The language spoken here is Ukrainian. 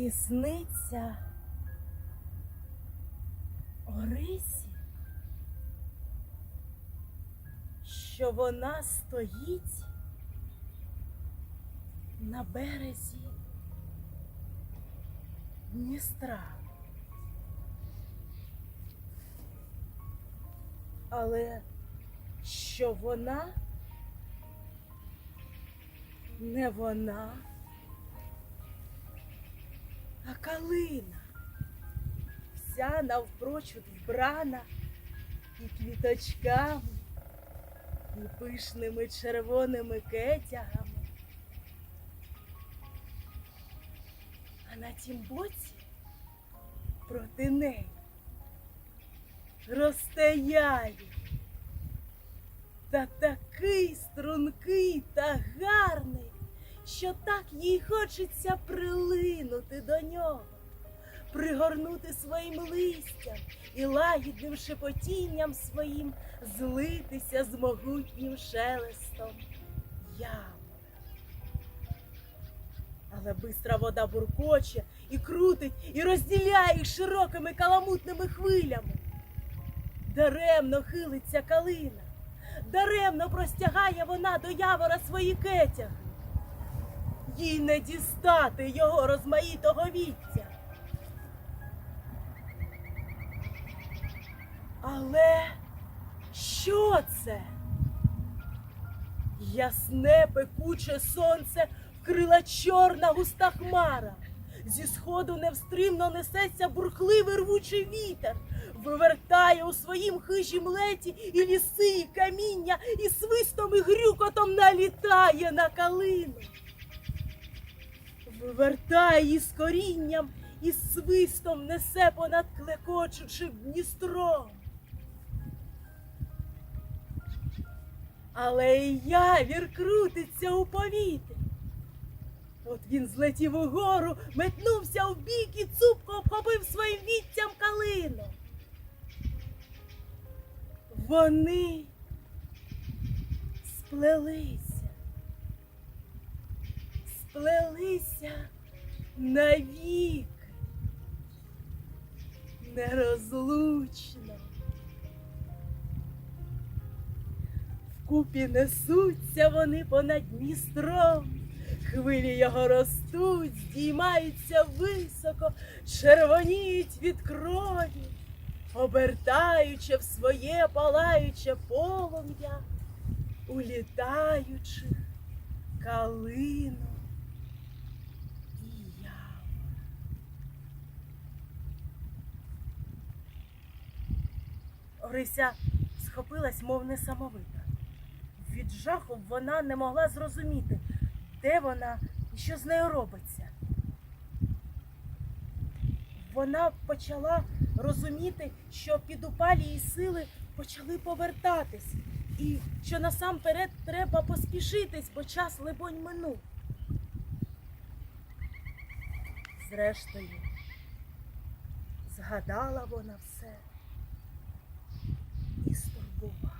І сниться Орисі, що вона стоїть на березі Дністра. Але що вона не вона, а калина, вся навпрочуд вбрана і квіточками, і пишними червоними кетягами. А на тім боці проти неї явір. Та такий стрункий та гарний, що так їй хочеться прилинути до нього, пригорнути своїм листям і лагідним шепотінням своїм злитися з могутнім шелестом ями. Але бистра вода буркоче і крутить, і розділяє їх широкими каламутними хвилями. Даремно хилиться калина, даремно простягає вона до явора свої кетяги. Їй не дістати його розмаїтого віття. Але що це? Ясне пекуче сонце вкрила чорна густа хмара. Зі сходу невстримно несеться бурхливий рвучий вітер, вивертає у своїм хижім леті і ліси, і каміння, і свистом і грюкотом налітає на калину. Вивертає її з корінням і свистом несе понад клекочучим Дністром. Але і явір крутиться у повітрі. От він злетів угору, метнувся в бік і цупко обхопив своїм віттям калину. Вони сплелися, сплелися навік, нерозлучно. Вкупі несуться вони понад Дністром. Хвилі його ростуть, здіймаються високо, червоніють від крові, обертаючи в своє палаюче полум'я, улітаючих калину і явор. Орися схопилась, мов несамовита. Від жаху вона не могла зрозуміти, де вона і що з нею робиться. Вона почала розуміти, що підупалі її сили почали повертатись, і що насамперед треба поспішитись, бо час, либонь, минув. Зрештою, згадала вона все і стурбувала.